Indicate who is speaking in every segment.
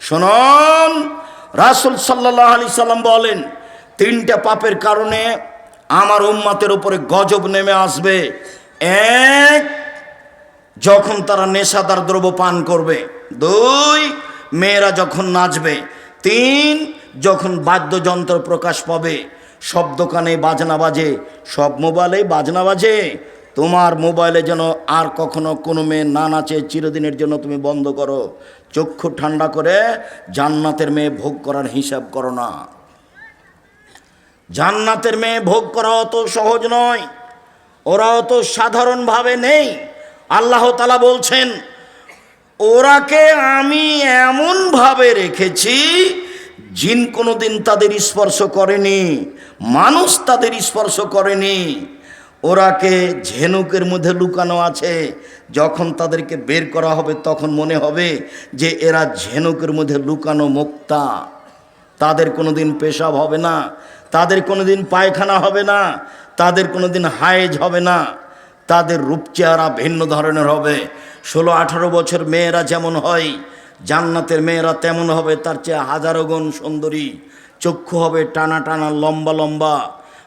Speaker 1: শুনুন, রাসুল সাল্লাহ আলি সাল্লাম বলেন, তিনটা পাপের কারণে আমার উম্মাতের উপরে গজব নেমে আসবে। এক, যখন তারা নেশাদার দ্রব্য পান করবে। দুই, মেয়েরা যখন নাচবে। তিন, যখন বাদ্যযন্ত্র প্রকাশ পাবে। সব দোকানে বাজনা বাজে, সব মোবাইলে বাজনা বাজে। তোমার মোবাইলে যেন আর কখনো কোনো মেয়ে না নাচে, চিরদিনের জন্য তুমি বন্ধ করো। চক্ষু ঠান্ডা করে জান্নাতের মেয়ে ভোগ করার হিসাব করো না। জান্নাতের মেয়ে ভোগ করা অত সহজ নয়। ওরা অত সাধারণভাবে নেই। আল্লাহ তালা বলছেন, ওরাকে আমি এমনভাবে রেখেছি, জিন কোনোদিন তাদের স্পর্শ করেনি, মানুষ তাদের স্পর্শ করেনি ওরাকে ঝেনুকের মধ্যে লুকানো আছে? যখন তাদেরকে বের করা হবে, তখন মনে হবে যে এরা ঝেনুকের মধ্যে লুকানো মুক্তা। তাদের কোনোদিন পেশাব হবে না, তাদের কোনো দিন পায়খানা হবে না, তাদের কোনো দিন হায়েজ হবে না। তাদের রূপচেহারা ভিন্ন ধরনের হবে। ষোলো, আঠারো বছর মেয়েরা যেমন হয়, জান্নাতের মেয়েরা তেমন হবে। তার চেয়ে হাজারো গুণ সুন্দরী। চক্ষু হবে টানা টানা, লম্বা লম্বা।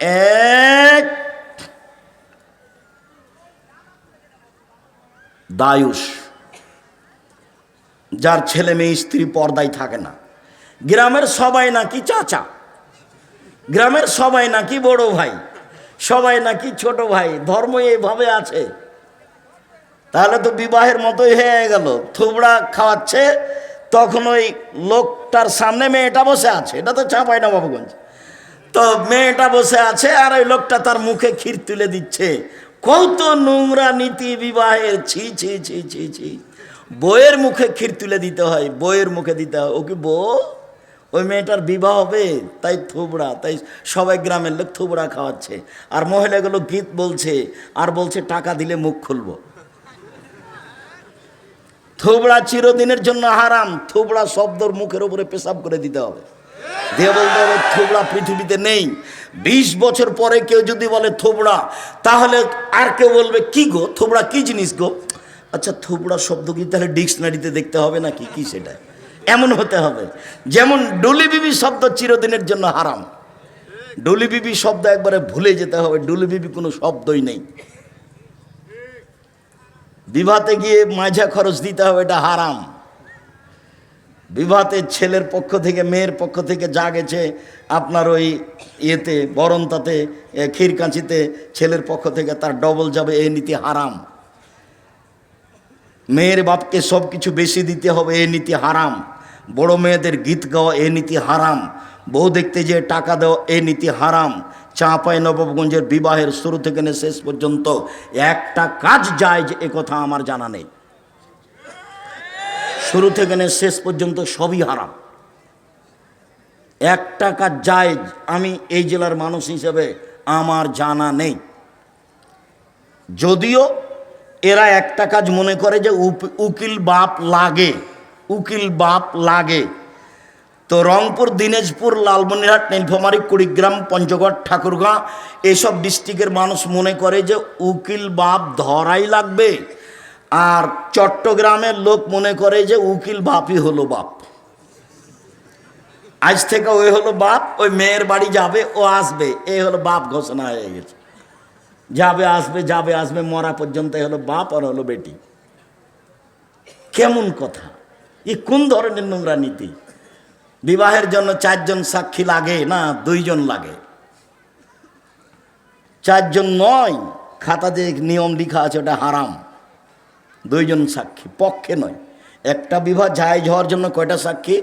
Speaker 1: এক, দায়ুষ। যার ছেলে মেয়ে স্ত্রী পর্দায় থাকে না। গ্রামের সবাই নাকি চাচা। গ্রামের সবাই নাকি বড় ভাই। সবাই নাকি ছোট ভাই। ধর্ম এভাবে আছে। তাহলে তো বিবাহের মতোই হয়ে গেল। থুবড়া খাওয়াচ্ছে, তখন ওই লোকটার সামনে মেয়েটা বসে আছে। এটা তো চাপাই না বাবুগঞ্জ তো মেয়েটা বসে আছে আর ওই লোকটা তার মুখে ক্ষীর তুলে দিচ্ছে। কত নোংরা নীতি বিবাহের ছি ছি ছি ছি ছি। বইয়ের মুখে ক্ষীর তুলে দিতে হয় বইয়ের মুখে দিতে হয়। ও কি বউ? ওই মেয়েটার বিবাহ হবে? তাই থুবড়া, তাই সবাই গ্রামের লোক থুবড়া খাওয়াচ্ছে। আর মহিলাগুলো গীত বলছে, আর বলছে, টাকা দিলে মুখ খুলবো। থুবড়া চিরদিনের জন্য হারাম, থুবড়া শব্দর মুখের উপরে পেশাব করে দিতে হবে। হবে থুবড়া পৃথিবীতে নেই। বিশ বছর পরে কেউ যদি বলে, থুবড়া তাহলে আর কেউ বলবে, কি গো? থুবড়া কি জিনিস গো? আচ্ছা থুবড়া শব্দ কি? তাহলে ডিকশনারিতে দেখতে হবে নাকি? কি সেটা? এমন হতে হবে। যেমন ডুলি বিবি শব্দ চিরদিনের জন্য হারাম। ডুলি বিবি শব্দ একবারে ভুলে যেতে হবে। ডুলি বিবি কোনো শব্দই নেই। বিবাহতে গিয়ে মাঝা খরচ দিতে হবে, এটা হারাম। বিবাহতে ছেলের পক্ষ থেকে, মেয়ের পক্ষ থেকে যা গেছে, আপনার ওই ইয়েতে, বরন্তাতে ক্ষীরকাঁচিতে ছেলের পক্ষ থেকে তার ডবল যাবে, এই নীতি হারাম। মেয়ের বাপকে সব কিছু বেশি দিতে হবে, এই নীতি হারাম। বড় মেয়েদের গীত গাওয়া, এই নীতি হারাম। বউ দেখতে যে টাকা দেওয়া, এই নীতি হারাম। চাঁপাই নবাবগঞ্জের বিবাহের শুরু থেকে শেষ পর্যন্ত একটা কাজ যায় যে কথা আমার জানা নেই। শুরু থেকে নিয়ে শেষ পর্যন্ত সবই হারাম। একটা কাজ যায় আমি এই জেলার মানুষ হিসেবে আমার জানা নেই। যদিও এরা একটা কাজ মনে করে যে উকিল বাপ লাগে, উকিল বাপ লাগে। তো রংপুর, দিনাজপুর, লালমনিরহাট, নীলফামারী, কুড়িগ্রাম, পঞ্চগড়, ঠাকুরগাঁ, এসব ডিস্ট্রিক্টের মানুষ মনে করে যে উকিল বাপ ধরাই লাগবে। আর চট্টগ্রামের লোক মনে করে যে উকিল বাপই হলো বাপ। আজ থেকে ওই হলো বাপ, ওই মেয়ের বাড়ি যাবে, ও আসবে, এই হলো বাপ ঘোষণা হয়ে গেছে। যাবে, আসবে যাবে, আসবে, মরা পর্যন্ত হলো বাপ আর হলো বেটি। কেমন কথা? এ কোন ধরনের নোংরা নীতি? বিবাহের জন্য চারজন সাক্ষী লাগে না দুইজন লাগে? চারজন নয়, খাতা খাতাতে নিয়ম লিখা আছে ওটা হারাম। দুইজন সাক্ষী, পক্ষে নয়। একটা বিবাহ জায়েজ হওয়ার জন্য কয়টা সাক্ষী?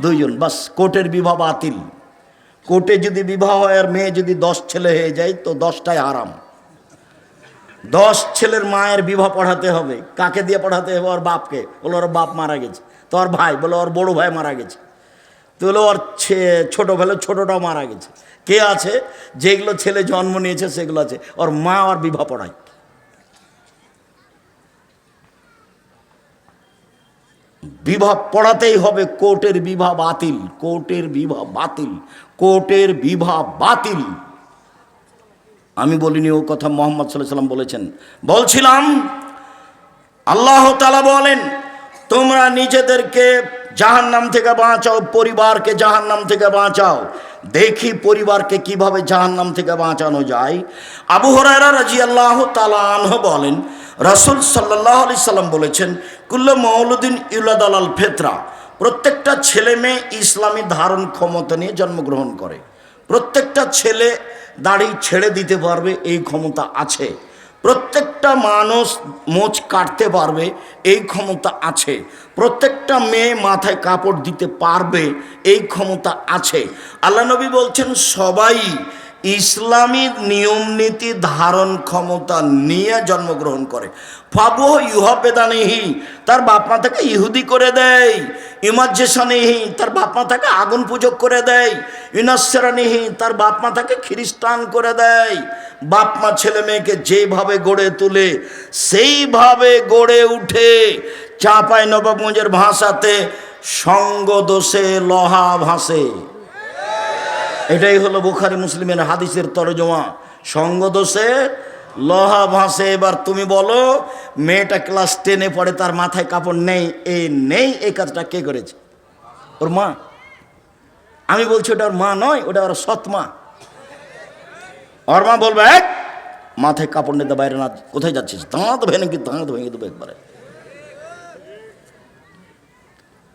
Speaker 1: দুইজন। বাস, কোর্টের বিবাহ বাতিল। কোর্টে যদি বিবাহ হয় আর মেয়ে যদি দশ ছেলে হয়ে যায়, তো দশটায় আরাম দশ ছেলের মায়ের বিবাহ পড়াতে হবে। কাকে দিয়ে পড়াতে হবে? ওর বাপকে। বলো ওর বাপ মারা গেছে। তো ওর ভাই, বলো ওর বড় ভাই মারা গেছে। তুলো ওর ছে- ছোটবেলা ছোটোটাও মারা গেছে। কে আছে? যেগুলো ছেলে জন্ম নিয়েছে, সেগুলো আছে। ওর মা আর বিবাহ পড়ায়। বিবাহ পড়াতেই হবে, কোর্টের বিবাহ বাতিল, কোর্টের বিবাহ বাতিল, কোর্টের বিবাহ বাতিল। আমি বলিনি ও কথা মোহাম্মদ সাল্লাম বলেছেন। বলছিলাম, আল্লাহ তালা বলেন, তোমরা নিজেদেরকে জাহান্নাম থেকে বাঁচাও, পরিবারকে জাহান্নাম থেকে বাঁচাও। দেখি পরিবারকে কীভাবে জাহান্নাম থেকে বাঁচানো যায়। আবু হরারা রাজি আল্লাহ তালাহ বলেন রাসুল সাল্লাহ আলি সাল্লাম বলেছেন, কুল্ল মৌলুদ্দিন ইউলাদ আলাল ফেতরা। প্রত্যেকটা ছেলে মেয়ে ইসলামী ধারণ ক্ষমতা নিয়ে জন্মগ্রহণ করে। প্রত্যেকটা ছেলে দাড়ি ছেড়ে দিতে পারবে, এই ক্ষমতা আছে। প্রত্যেকটা মানুষ মোচ কাটতে পারবে, এই ক্ষমতা আছে। প্রত্যেকটা মেয়ে মাথায় কাপড় দিতে পারবে, এই ক্ষমতা আছে। আল্লাহ নবী বলছেন, সবাই ইসলামী নিয়ম নীতি ধারণ ক্ষমতা নিয়ে জন্মগ্রহণ করে। ফাবু ইউহবেদানিহি, তার বাপমা তাকে ইহুদি করে দেয়। ইমাজ্জেশনিহি তার বাপমা তাকে আগুন পূজক করে দেয়। ইনাসরানিহি, তার বাপমা তাকে খ্রিস্টান করে দেয়। বাপমা ছেলে মেয়েকে যেভাবে গড়ে তুলে, সেইভাবে গড়ে উঠে চাপাই নবাবগঞ্জের ভাষাতে সঙ্গ দোষে লহা ভাসে। এটাই হলো বুখারি মুসলিমের হাদিসের তরজমা। সঙ্গ দোষে লহা ভাসে এবার তুমি বলো মেয়েটা ক্লাস টেনে পড়ে তার মাথায় কাপড় নেই এই নেই এই কাজটা কে করেছে? ওর মা। আমি বলছি ওটা ওর মা নয় ওটা ওর সৎ মা। ওর মা বলবে "এক, মাথায় কাপড় নিতে বাইরে না কোথায় যাচ্ছিস? দাঁত ভেঙে কি দাঁত ভেঙে দেবো একবারে।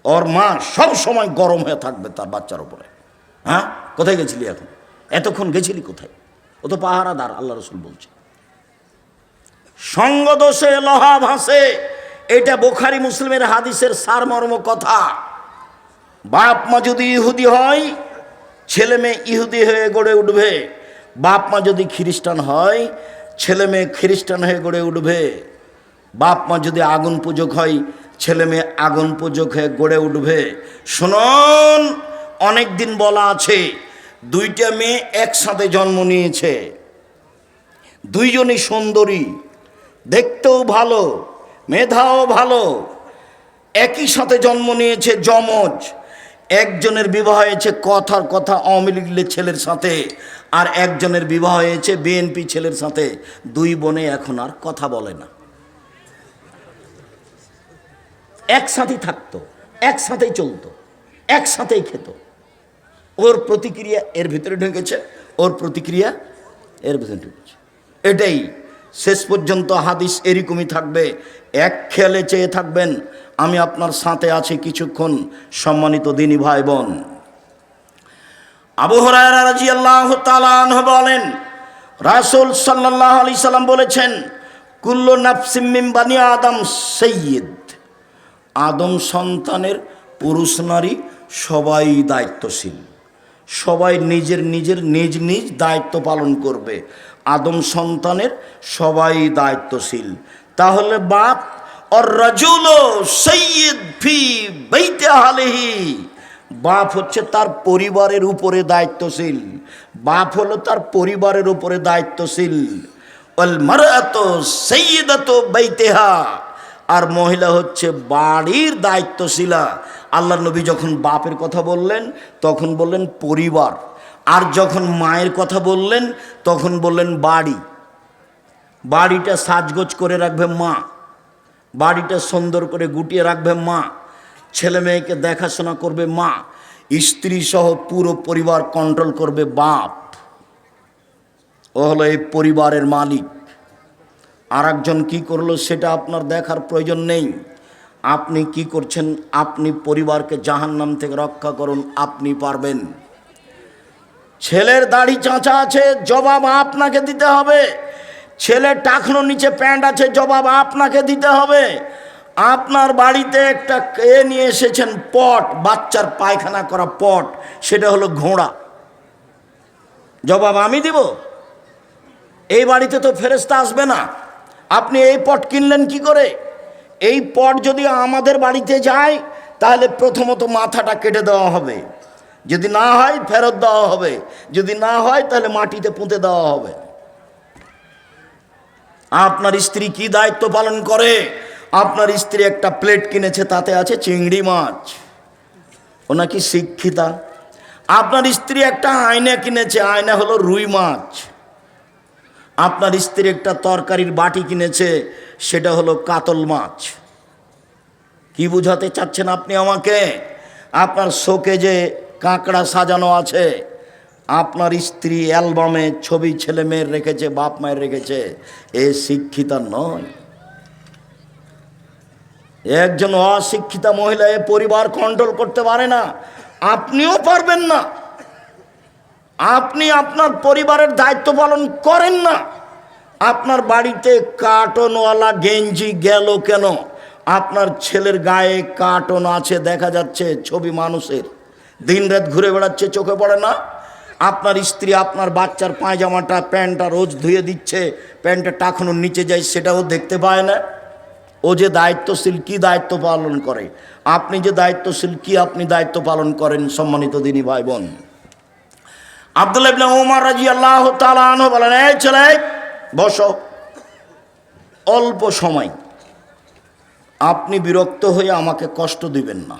Speaker 1: ওর মা সব সময় গরম হয়ে থাকবে তার বাচ্চার উপরে। হ্যাঁ? কোথায় গেছিলি এখন? এতক্ষণ গেছিলি কোথায়? ও তো পাহারাদার, আল্লাহ রসুল বলছে। সঙ্গদোষে লহা ভাসে, এটা বোখারি মুসলিমের হাদিসের সারমর্ম কথা। বাপ মা যদি ইহুদি হয়, ছেলে মেয়ে ইহুদি হয়ে গড়ে উঠবে। বাপ মা যদি খ্রিস্টান হয়, ছেলে মেয়ে খ্রিস্টান হয়ে গড়ে উঠবে। বাপ মা যদি আগুন পূজক হয়, ছেলে মেয়ে আগুন পূজক হয়ে গড়ে উঠবে। শুনুন অনেক দিন বলা আছে, দুইটা মেয়ে একসাথে জন্ম নিয়েছে। দুইজনই সুন্দরী, দেখতেও ভালো, মেধাও ভালো। একই সাথে জন্ম নিয়েছে যমজ। একজনের বিবাহ হয়েছে কথার কথা আওয়ামী লীগের ছেলের সাথে, আর একজনের বিবাহ হয়েছে বিএনপি ছেলের সাথে। দুই বোনে এখন আর কথা বলে না। একসাথেই থাকতো, একসাথেই চলতো, একসাথেই খেত। ওর প্রতিক্রিয়া এর ভিতরে ঢুকেছে, ওর প্রতিক্রিয়া এর ভিতরে ঢুকেছে। এটাই শেষ পর্যন্ত হাদিস এরকমই থাকবে, এক খেলে চেয়ে থাকবেন। আমি আপনার সাথে আছি কিছুক্ষণ, সম্মানিত দিনী ভাই বোন বলেন, রাসূল সাল্লাল্লাহু আলাইহি সাল্লাম বলেছেন, কুল্লু নাফসিম বানি আদম সাইয়্যিদ। আদম সন্তানের পুরুষ নারী সবাই দায়িত্বশীল। সবাই নিজের নিজের নিজ নিজ দায়িত্ব পালন করবে। আদম সন্তানের সবাই দায়িত্বশীল। তাহলে বাপ বাপ হচ্ছে তার পরিবারের উপরে দায়িত্বশীল। বাপ হলো তার পরিবারের উপরে দায়িত্বশীল। আর মহিলা হচ্ছে বাড়ির দায়িত্বশীলা। আল্লাহ নবী যখন বাপের কথা বললেন, তখন বললেন পরিবার। আর যখন মায়ের কথা বললেন, তখন বললেন বাড়ি। বাড়িটা সাজগোজ করে রাখবে মা। বাড়িটা সুন্দর করে গুটিয়ে রাখবে মা। ছেলে মেয়েকে দেখাশোনা করবে মা। স্ত্রী সহ পুরো পরিবার কন্ট্রোল করবে বাপ। ও হলো এই পরিবারের মালিক। আর একজন কী করল সেটা আপনার দেখার প্রয়োজন নেই। আপনি কি করছেন? আপনি পরিবারকে জাহান্নাম থেকে রক্ষা করুন, আপনি পারবেন। ছেলের দাড়ি চাঁচা আছে, জবাব আপনাকে দিতে হবে। ছেলের টাকনো নিচে প্যান্ট আছে, জবাব আপনাকে দিতে হবে। আপনার বাড়িতে একটা এ নিয়ে এসেছেন পট, বাচ্চার পায়খানা করা পট, সেটা হলো ঘোড়া। জবাব আমি দিব? এই বাড়িতে তো ফেরেস্তা আসবে না। আপনি এই পট কিনলেন কি করে? এই পট যদি আমাদের বাড়িতে যায়, তাহলে প্রথমত মাথাটা কেটে দেওয়া হবে। যদি না হয়, ফেরত দেওয়া হবে। যদি না হয়, তাহলে মাটিতে পুঁতে দেওয়া হবে। আপনার স্ত্রী কি দায়িত্ব পালন করে? আপনার স্ত্রী একটা প্লেট কিনেছে, তাতে আছে চিংড়ি মাছ। ও নাকি শিক্ষিতা। আপনার স্ত্রী একটা আয়না কিনেছে, আয়না হলো রুই মাছ। আপনার স্ত্রী একটা তরকারির বাটি কিনেছে, সেটা হলো কাতল মাছ। কি বুঝাতে চাচ্ছেন আপনি আমাকে? আপনার শোকে যে কাঁকড়া সাজানো আছে, আপনার স্ত্রী অ্যালবামে ছবি ছেলে মেয়ের রেখেছে, বাপ মায়ের রেখেছে, এ শিক্ষিতা নয়। একজন অশিক্ষিতা মহিলা এ পরিবার কন্ট্রোল করতে পারে না, আপনিও পারবেন না। আপনি আপনার পরিবারের দায়িত্ব পালন করেন না। আপনার বাড়িতে কার্টনওয়ালা গেঞ্জি গেল কেন? আপনার ছেলের গায়ে কার্টন আছে, দেখা যাচ্ছে ছবি মানুষের। দিন রাত ঘুরে বেড়াচ্ছে, চোখে পড়ে না? আপনার স্ত্রী আপনার বাচ্চার পায়জামাটা, প্যান্টটা রোজ ধুয়ে দিচ্ছে, প্যান্টটা টাকানোর নিচে যায়, সেটাও দেখতে পায় না। ও যে দায়িত্বশীল, কি দায়িত্ব পালন করে? আপনি যে দায়িত্বশীল, কি আপনি দায়িত্ব পালন করেন সম্মানিত দিনী ভাই বোন? আব্দুল্লাহ আনহু বলেন, এই ছেলে, বসো। অল্প সময়। আপনি বিরক্ত হয়ে আমাকে কষ্ট দিবেন না।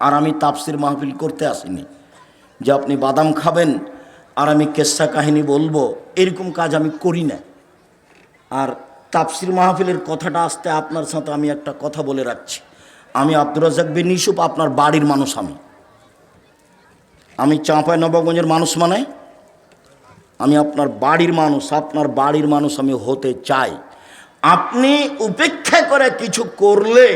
Speaker 1: আর আমি তাফসির মাহফিল করতে আসিনি। যে আপনি বাদাম খাবেন আর আমি কেসা কাহিনী বলব, এরকম কাজ আমি করি না। আর তাফসির মাহফিলের কথাটা আসতে আপনার সাথে আমি একটা কথা বলে রাখছি। আমি আব্দুর রাজাক বিন ইউসুফ, আপনার বাড়ির মানুষ আমি। আমি চাঁপাই নবাবগঞ্জের মানুষ মানে আমি আপনার বাড়ির মানুষ, আপনার বাড়ির মানুষ আমি হতে চাই। আপনি উপেক্ষা করে কিছু করলে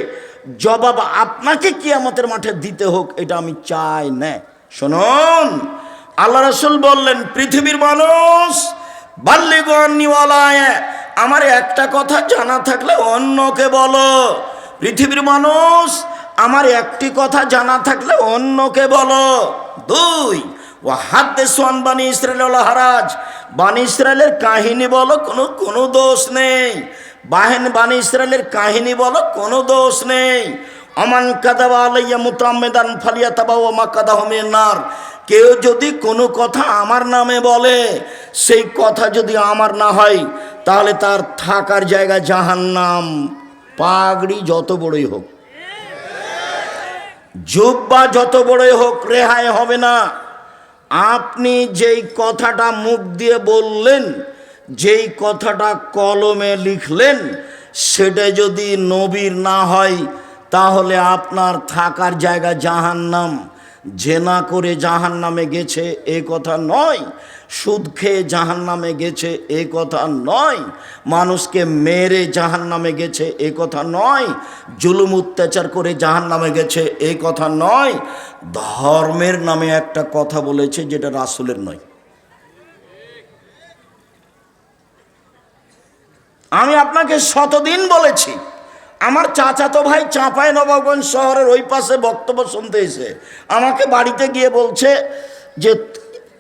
Speaker 1: জবাব আপনাকে কি আমাদের মাঠে দিতে হোক, এটা আমি চাই না। শুনুন, আল্লাহ রসুল বললেন, পৃথিবীর মানুষ আমার একটা কথা জানা থাকলে অন্যকে বলো। পৃথিবীর মানুষ, আমার একটি কথা জানা থাকলে অন্যকে বলো। দুই ও হাত দেশওয়ান বানি ইসরায়েল হারাজ। বানি ইসরায়েলের কাহিনী বলো, কোনো কোনো দোষ নেই। বাহেন বানি ইসরায়েলের কাহিনী বলো, কোনো দোষ নেই। অমান কাদাবা আলাইয়া মুতাম্মেদান ফালিয়া তাবা ও মা কাদা নার। কেউ যদি কোনো কথা আমার নামে বলে, সেই কথা যদি আমার না হয়, তাহলে তার থাকার জায়গা জাহান্নাম। পাগড়ি যত বড়ই হোক। জুব্বা যত বড়ই হোক, রেহাই হবে না। আপনি যেই কথাটা মুখ দিয়ে বললেন, যেই কথাটা কলমে লিখলেন, সেটা যদি নবীর না হয়, তাহলে আপনার থাকার জায়গা জাহান্নাম। জেনা করে জাহান্নামে গেছে, এ কথা নয়। সুদ খেয়ে জাহান নামে গেছে, এ কথা নয়। মানুষকে মেরে জাহান নামে গেছে, এ কথা নয়। জুলুম অত্যাচার করে জাহান নামে গেছে, এ কথা নয়। ধর্মের নামে একটা কথা বলেছে যেটা রাসুলের নয়। আমি আপনাকে শতদিন বলেছি, আমার চাচাতো ভাই চাঁপাই নবাবগঞ্জ শহরের ওই পাশে বক্তব্য শুনতে এসে আমাকে বাড়িতে গিয়ে বলছে যে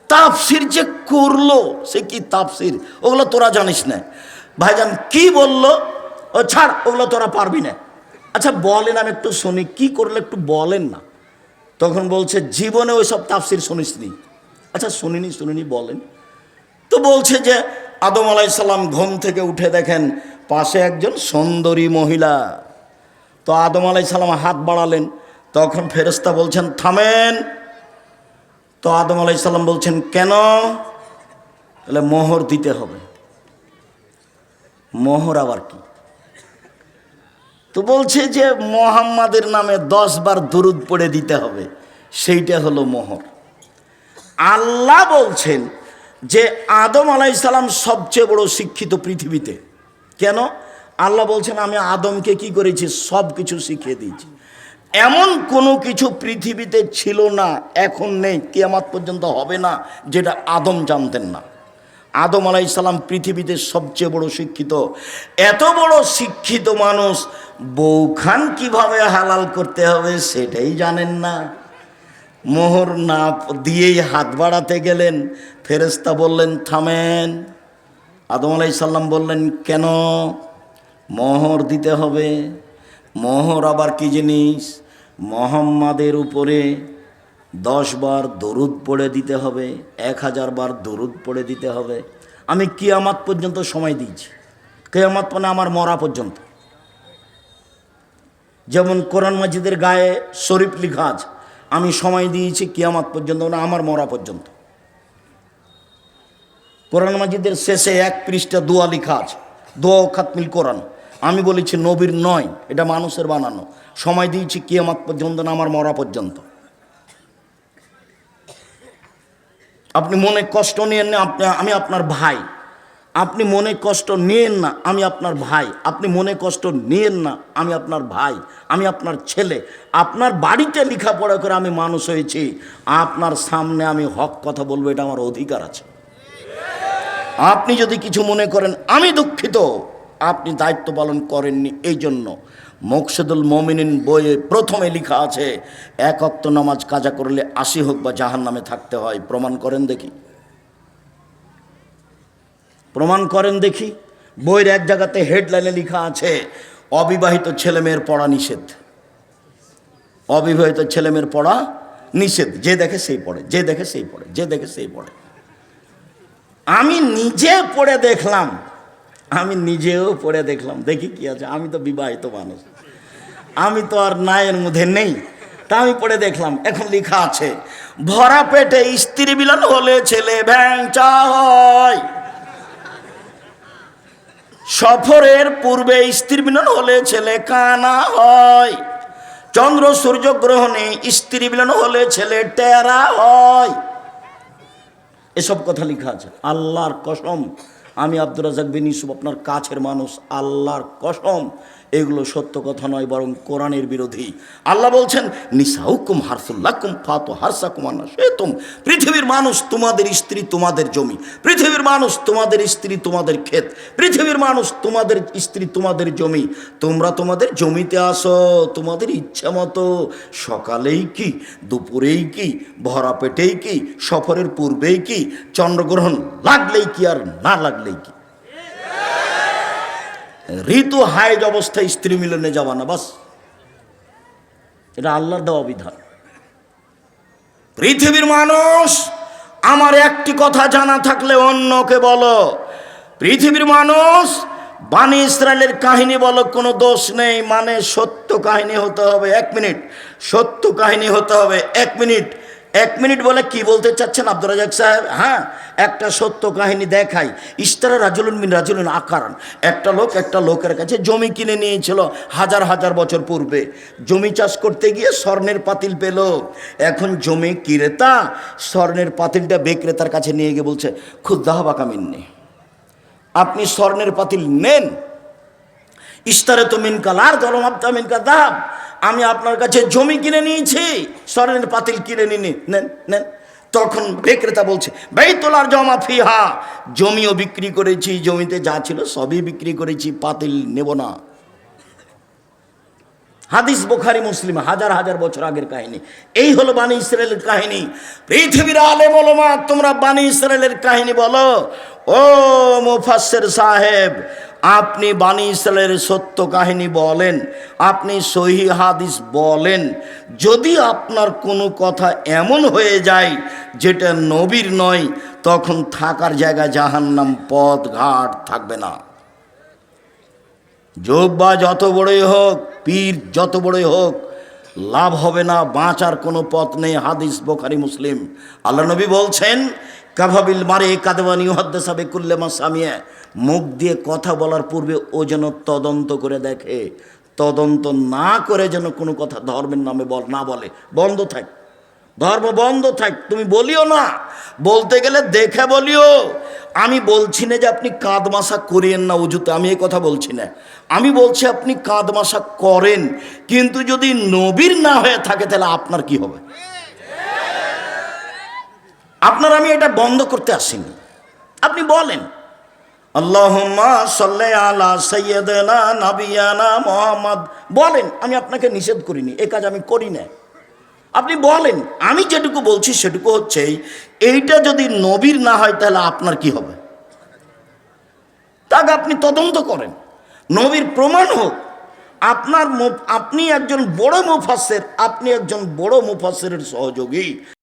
Speaker 1: তাপসির যে করল, সে কি তাপসির ওগুলো তোরা জানিস না। ভাইজান কি বলল? ও ছাড়, ওগুলো তোরা পারবি না। আচ্ছা বলেন, আমি একটু শুনি, কি করলে একটু বলেন না? তখন বলছে, জীবনে ওই সব তাফসির শুনিসনি। আচ্ছা শুনিনি শুনিনি, বলেন। তো বলছে যে, আদম আলাইসাল্লাম ঘুম থেকে উঠে দেখেন, পাশে একজন সুন্দরী মহিলা। তো আদম আলাইসাল্লাম হাত বাড়ালেন। তখন ফেরেস্তা বলছেন, থামেন। তো আদম আলাইসাল্লাম বলছেন, কেন? তাহলে মোহর দিতে হবে। মোহর আবার কি? তো বলছে যে মোহাম্মাদের নামে দশ বার দুরুদ পড়ে দিতে হবে, সেইটা হলো মোহর। আল্লাহ বলছেন যে আদম আলাইসালাম সবচেয়ে বড় শিক্ষিত পৃথিবীতে। কেন? আল্লাহ বলছেন, আমি আদমকে কি করেছি? সব কিছু শিখিয়ে দিয়েছি। এমন কোনো কিছু পৃথিবীতে ছিল না, এখন নেই, কেয়ামাত পর্যন্ত হবে না, যেটা আদম জানতেন না। আদম আলাইসাল্লাম পৃথিবীতে সবচেয়ে বড় শিক্ষিত। এত বড় শিক্ষিত মানুষ বৌখান কীভাবে হালাল করতে হবে সেটাই জানেন না। মোহর না দিয়েই হাত বাড়াতে গেলেন ফেরেস্তা বললেন, থামেন। আদম আলাইসাল্লাম বললেন, কেন? মোহর দিতে হবে। মোহর আবার কি জিনিস? মোহাম্মাদের উপরে দশ বার দরুদ পড়ে দিতে হবে, এক হাজার বার দরুদ পড়ে দিতে হবে। আমি কিয়ামাত পর্যন্ত সময় দিয়েছি। কেয়ামাত মানে আমার মরা পর্যন্ত। যেমন কোরআন মাজিদের গায়ে শরীফ লিখা আছে, আমি সময় দিয়েছি কিয়ামাত পর্যন্ত মানে আমার মরা পর্যন্ত। কোরআন মাজিদের শেষে এক পৃষ্ঠা দোয়া লিখা আছে দোয়া খাতমিল কোরআন। আমি বলেছি নবীর নয়, এটা মানুষের বানানো। সময় দিয়েছি কিয়ামাত পর্যন্ত না, আমার মরা পর্যন্ত। আপনি মনে কষ্ট নিয়েন না, আপনি আমি আপনার ভাই। আপনি মনে কষ্ট নিয়েন না, আমি আপনার ভাই। আপনি মনে কষ্ট নিয়েন না, আমি আপনার ভাই। আমি আপনার ছেলে। আপনার বাড়িতে লেখাপড়া করে আমি মানুষ হয়েছি। আপনার সামনে আমি হক কথা বলব, এটা আমার অধিকার আছে। আপনি যদি কিছু মনে করেন, আমি দুঃখিত। আপনি দায়িত্ব পালন করেননি এই জন্য মকসুদুল মমিনিন বইয়ে প্রথমে লেখা আছে, এক অক্ত নামাজ কাজা করলে আশি হোক বা জাহান নামে থাকতে হয়। প্রমাণ করেন দেখি। প্রমাণ করেন দেখি। বইয়ের এক জায়গাতে হেডলাইনে লেখা আছে, অবিবাহিত ছেলেমেয়ের পড়া নিষেধ। অবিবাহিত ছেলেমেয়ের পড়া নিষেধ। যে দেখে সেই পড়ে, যে দেখে সেই পড়ে, যে দেখে সেই পড়ে। আমি নিজে পড়ে দেখলাম। আমি নিজেও পড়ে দেখলাম, দেখি কি আছে। আমি তো বিবাহিত মানুষ। আমি তো আর নায়ের মধ্যে নেই। তা আমি পড়ে দেখলাম, এখন লেখা আছে, ভরা পেটে স্ত্রী মিলন হলে ছেলে ভ্যাংচা হয়। সফরের পূর্বে স্ত্রী মিলন হলে ছেলে কানা হয়। চন্দ্র সূর্য গ্রহণে স্ত্রী মিলন হলে ছেলে টেরা হয়। এসব কথা লেখা আছে। আল্লাহর কসম আমি আব্দুর রাজাক বিন ইউসুফ, আপনার কাছের মানুষ, আল্লাহর কসম, এগুলো সত্য কথা নয়, বরং কোরআনের বিরোধী। আল্লাহ বলছেন, নিসাউকুম হারসুল্লাকুম ফাতো হারসা কুমানা সে তুম পৃথিবীর মানুষ তোমাদের স্ত্রী, তোমাদের জমি। পৃথিবীর মানুষ তোমাদের স্ত্রী, তোমাদের ক্ষেত। পৃথিবীর মানুষ তোমাদের স্ত্রী, তোমাদের জমি। তোমরা তোমাদের জমিতে আসো, তোমাদের ইচ্ছা মতো। সকালেই কি, দুপুরেই কি, ভরা পেটেই কি, সফরের পূর্বেই কি, চন্দ্রগ্রহণ লাগলেই কি আর না লাগলেই কি? ঋতু হাইজ অবস্থায় স্ত্রী মিলনে যাওয়া না, বাস। এটা আল্লাহর দেওয়া বিধান। পৃথিবীর মানুষ, আমার একটি কথা জানা থাকলে অন্যকে বলো। পৃথিবীর মানুষ বাণী ইসরায়েলের কাহিনী বলো, কোনো দোষ নেই মানে সত্য কাহিনী হতে হবে, এক মিনিট। সত্য কাহিনী হতে হবে, এক মিনিট। এক মিনিট বলে কি বলতে চাচ্ছেন আব্দুর রাজাক সাহেব? হ্যাঁ একটা সত্য কাহিনী দেখাই। ইস্তারা রাজুলুন মিন রাজুলুন আকারান। একটা লোক একটা লোকের কাছে জমি কিনে নিয়েছিল হাজার হাজার বছর পূর্বে। জমি চাষ করতে গিয়ে স্বর্ণের পাতিল পেল। এখন জমি কিরেতা, স্বর্ণের পাতিলটা বিক্রেতার কাছে নিয়ে গিয়ে বলছে খুদ্দাহ বাকামিন্নি আপনি স্বর্ণের পাতিল নেন। ইস্তারে তো মিনকাল, আর গরম আপ্তা মিনকা দাম আমি আপনার কাছে জমি কিনে নিয়েছি, স্বর্ণের পাতিল কিনে নিনি নেন নেন। তখন বিক্রেতা বলছে ভাই তোলার জমা ফিহা। জমিও বিক্রি করেছি, জমিতে যা ছিল সবই বিক্রি করেছি, পাতিল নেব না। হাদিস বোখারি, মুসলিম, হাজার হাজার বছর আগের কাহিনী। এই হলো বাণী ইসরায়েলের কাহিনী। পৃথিবীর আলে বলো মা তোমরা বাণী ইসরায়েলের কাহিনী বলো। ও মুফাসের সাহেব আপনি বাণী ইসরায়েলের সত্য কাহিনী বলেন, আপনি সহি হাদিস বলেন, যদি আপনার কোনো কথা এমন হয়ে যায় যেটা নবীর নয়, তখন থাকার জায়গা জাহান্নাম পথ ঘাট থাকবে না। যোব্বা যত বড়ই হোক, পীর যত বড়ই হোক, লাভ হবে না, বাঁচার কোনো পথ নেই, হাদিস বোখারি মুসলিম। আল্লাহ নবী বলছেন কাভাবিল মারে কাদেবানি হদ্দেসাবে কুল্লেমা সামিয়া। মুখ দিয়ে কথা বলার পূর্বে ও যেন তদন্ত করে দেখে। তদন্ত না করে যেন কোনো কথা ধর্মের নামে বল, না বলে। বন্ধ থাক। ধর্ম বন্ধ থাক, তুমি বলিও না। বলতে গেলে দেখে বলিও। আমি বলছি না যে আপনি কাঁদমাশা করিয়েন না উজুতে আমি এই কথা বলছি না। আমি বলছি আপনি কাঁদমাশা করেন, কিন্তু যদি নবীর না হয়ে থাকে তাহলে আপনার কি হবে? আপনার আমি এটা বন্ধ করতে আসিনি। আপনি বলেন। মুহাম্মদ। বলেন, আমি আপনাকে নিষেধ করিনি এই কাজ আমি করি না আপনি বলেন, আমি যেটুকু বলছি সেটুকু হচ্ছে এইটা যদি নবীর না হয় তাহলে আপনার কি হবে? তাকে আপনি তদন্ত করেন। নবীর প্রমাণ হোক, আপনার আপনি একজন বড় মুফাসের আপনি একজন বড় মুফাসের সহযোগী।